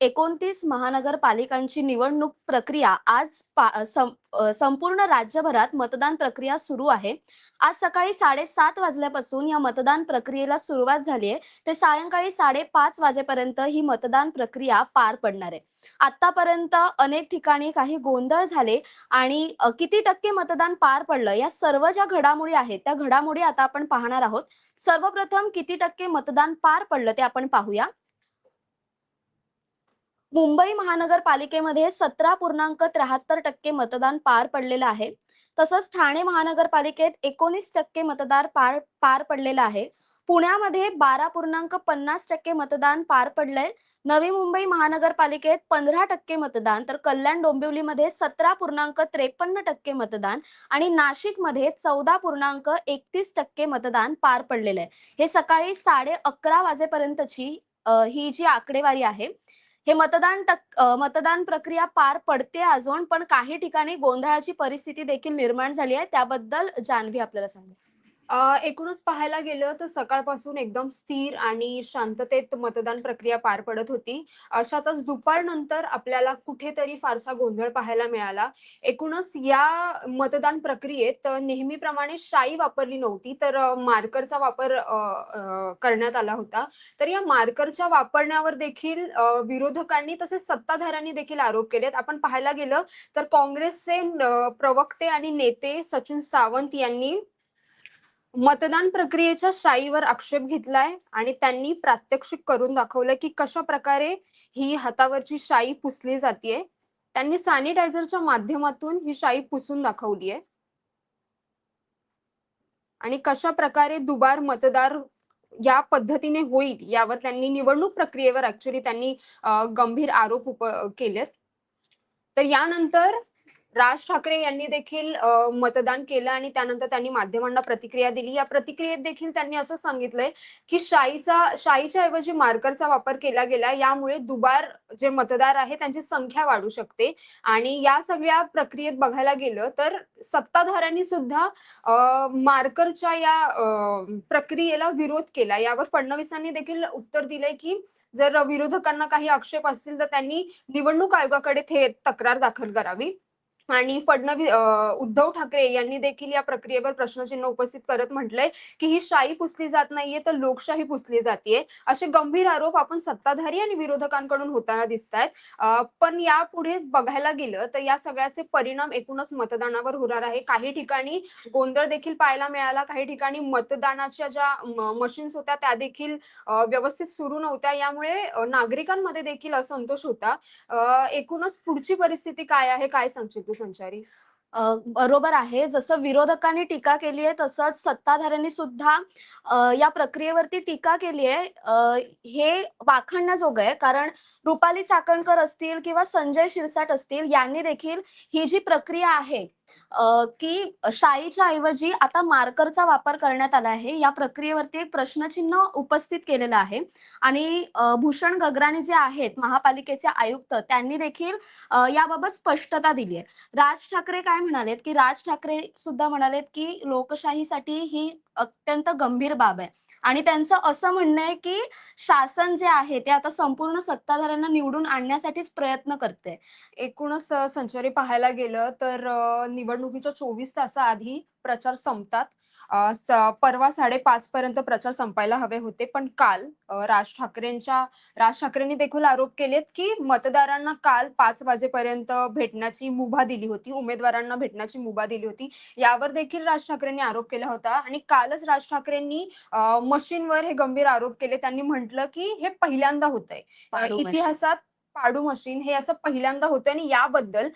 एकोणतीस महानगरपालिकांची निवडणूक प्रक्रिया आज सं- संपूर्ण राज्यभरात मतदान प्रक्रिया सुरू आहे. आज सकाळी साडेसात वाजल्यापासून या मतदान प्रक्रियेला सुरुवात झाली आहे. ते सायंकाळी साडेपाच वाजेपर्यंत ही मतदान प्रक्रिया पार पडणार आहे. आतापर्यंत अनेक ठिकाणी काही गोंधळ झाले आणि किती टक्के मतदान पार पडलं या सर्व ज्या घडामोडी आहेत त्या घडामोडी आता आपण पाहणार आहोत. सर्वप्रथम किती टक्के मतदान पार पडलं ते आपण पाहूया. मुंबई महानगरपालिकेमध्ये सतरा पूर्णांक त्र्याहत्तर टक्के मतदान पार पडलेलं आहे. तसंच ठाणे महानगरपालिकेत एकोणीस टक्के मतदार पार पार पडलेलं आहे. पुण्यामध्ये बारा पूर्णांक पन्नास टक्के मतदान पार पडलंय. नवी मुंबई महानगरपालिकेत पंधरा टक्के मतदान तर कल्याण डोंबिवलीमध्ये सतरा पूर्णांक त्रेपन्न टक्के मतदान आणि नाशिकमध्ये चौदा पूर्णांक एकतीस टक्के मतदान पार पडलेलं आहे. हे सकाळी साडे अकरा वाजेपर्यंतची ही जी आकडेवारी आहे हे मतदान टक मतदान प्रक्रिया पार पडते अजून पण काही ठिकाणी गोंधळाची परिस्थिती देखील निर्माण झाली आहे. त्याबद्दल जान्हवी आपल्याला सांगेल. एकूणच पाहायला गेलं तर सकाळपासून एकदम स्थिर आणि शांततेत मतदान प्रक्रिया पार पडत होती. अशातच दुपारनंतर आपल्याला कुठेतरी फारसा गोंधळ पाहायला मिळाला. एकूणच या मतदान प्रक्रियेत नेहमीप्रमाणे शाई वापरली नव्हती तर मार्करचा वापर करण्यात आला होता. तर या मार्करच्या वापरण्यावर देखील विरोधकांनी तसेच सत्ताधाऱ्यांनी देखील आरोप केलेत. आपण पाहायला गेलं तर काँग्रेसचे प्रवक्ते आणि नेते सचिन सावंत यांनी मतदान प्रक्रियेच्या शाईवर आक्षेप घेतलाय आणि त्यांनी प्रात्यक्षिक करून दाखवलं की कशा प्रकारे ही हातावरची शाई पुसली जाते त्यांनी सॅनिटायझरच्या माध्यमातून ही शाई पुसून दाखवली आहे आणि कशा प्रकारे दुबार मतदार या पद्धतीने होईल यावर त्यांनी निवडणूक प्रक्रियेवर ऍक्च्युली त्यांनी गंभीर आरोप उप केलेत. तर यानंतर राज ठाकरे यांनी देखील मतदान केलं आणि त्यानंतर त्यांनी माध्यमांना प्रतिक्रिया दिली. या प्रतिक्रियेत देखील त्यांनी असं सांगितलंय की शाईचा शाईच्या ऐवजी मार्करचा वापर केला गेला. यामुळे दुबार जे मतदार आहे त्यांची संख्या वाढू शकते. आणि या सगळ्या प्रक्रियेत बघायला गेलं तर सत्ताधाऱ्यांनी सुद्धा मार्करच्या या प्रक्रियेला विरोध केला. यावर फडणवीसांनी देखील उत्तर दिलंय की जर विरोधकांना काही आक्षेप असतील तर त्यांनी निवडणूक आयोगाकडे थेट तक्रार दाखल करावी. आणि फडणवीस उद्धव ठाकरे यांनी देखील या प्रक्रियेवर प्रश्नचिन्ह उपस्थित करत म्हटलंय की ही शाही पुसली जात नाहीये तर लोकशाही पुसली जातीये. असे गंभीर आरोप आपण सत्ताधारी आणि विरोधकांकडून होताना दिसत आहेत पण यापुढे बघायला गेलं तर या सगळ्याचे परिणाम एकूणच मतदानावर होणार आहे. काही ठिकाणी गोंधळ देखील पाहायला मिळाला काही ठिकाणी मतदानाच्या ज्या मशीन्स होत्या त्या देखील व्यवस्थित सुरू नव्हत्या. यामुळे नागरिकांमध्ये देखील असंतोष होता. एकूणच पुढची परिस्थिती काय आहे काय सांगशील तू? संचारी? बरोबर आहे. जसं विरोधकांनी टीका केली आहे तसंच सत्ताधाऱ्यांनी सुद्धा या प्रक्रियेवरती टीका केली आहे. हे वाखणण्याजोगं आहे. कारण रुपाली चाकणकर असतील किंवा संजय शिरसाट असतील यांनी देखील ही जी प्रक्रिया आहे की शाईच्या ऐवजी आता मार्करचा वापर करण्यात आला आहे. या प्रक्रियेवरती एक प्रश्नचिन्ह उपस्थित केलेलं आहे. आणि भूषण गगराणी जे आहेत महापालिकेचे आयुक्त त्यांनी देखील याबाबत स्पष्टता दिली आहे. राज ठाकरे काय म्हणालेत की राज ठाकरे सुद्धा म्हणालेत की लोकशाहीसाठी ही अत्यंत गंभीर बाब आहे. आणि त्यांचं असं म्हणणं आहे की शासन जे आहे ते आता संपूर्ण सत्ताधाऱ्यांना निवडून आणण्यासाठीच प्रयत्न करते एकूणच संचारी पाहायला गेलं तर निवड निवडणुकीच्या चोवीस तासाआधी प्रचार संपतात. परवा साडेपाच पर्यंत प्रचार संपायला हवे होते पण काल राज ठाकरेंच्या राज ठाकरेंनी देखील आरोप केलेत की मतदारांना काल पाच वाजेपर्यंत भेटण्याची मुभा दिली होती उमेदवारांना भेटण्याची मुभा दिली होती. यावर देखील राज ठाकरेंनी आरोप केला होता आणि कालच राज ठाकरेंनी मशीनवर हे गंभीर आरोप केले. त्यांनी म्हटलं की हे पहिल्यांदा पाडू मशीन. इतिहासात पाडू मशीन हे असं पहिल्यांदा होतं आणि याबद्दल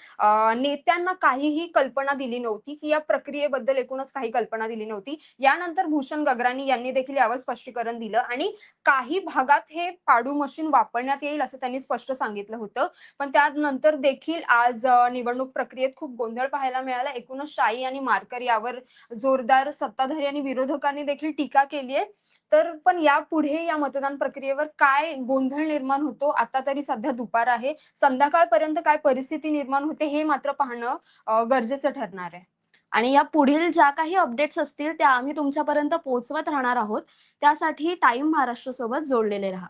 नेत्यांना काहीही कल्पना दिली नव्हती की या प्रक्रियेबद्दल एकूणच काही कल्पना दिली नव्हती. यानंतर भूषण गगराणी यांनी देखील यावर स्पष्टीकरण दिलं आणि काही भागात हे पाडू मशीन वापरण्यात येईल असं त्यांनी स्पष्ट सांगितलं होतं. पण त्यानंतर देखील आज निवडणूक प्रक्रियेत खूप गोंधळ पाहायला मिळाला. एकूणच शाही आणि मार्कर यावर जोरदार सत्ताधारी आणि विरोधकांनी देखील टीका केली आहे. तर पण यापुढे या मतदान प्रक्रियेवर काय गोंधळ निर्माण होतो? आता तरी सध्या दुपार आहे. संध्याकाळपर्यंत काय परिस्थिती निर्माण होते हे मात्र पाहणं गरजेचं ठरणार आहे. आणि या पुढील ज्या काही अपडेट्स असतील त्या आम्ही तुमच्यापर्यंत पोहोचवत राहणार आहोत. त्यासाठी टाइम महाराष्ट्र सोबत जोडलेले राहा.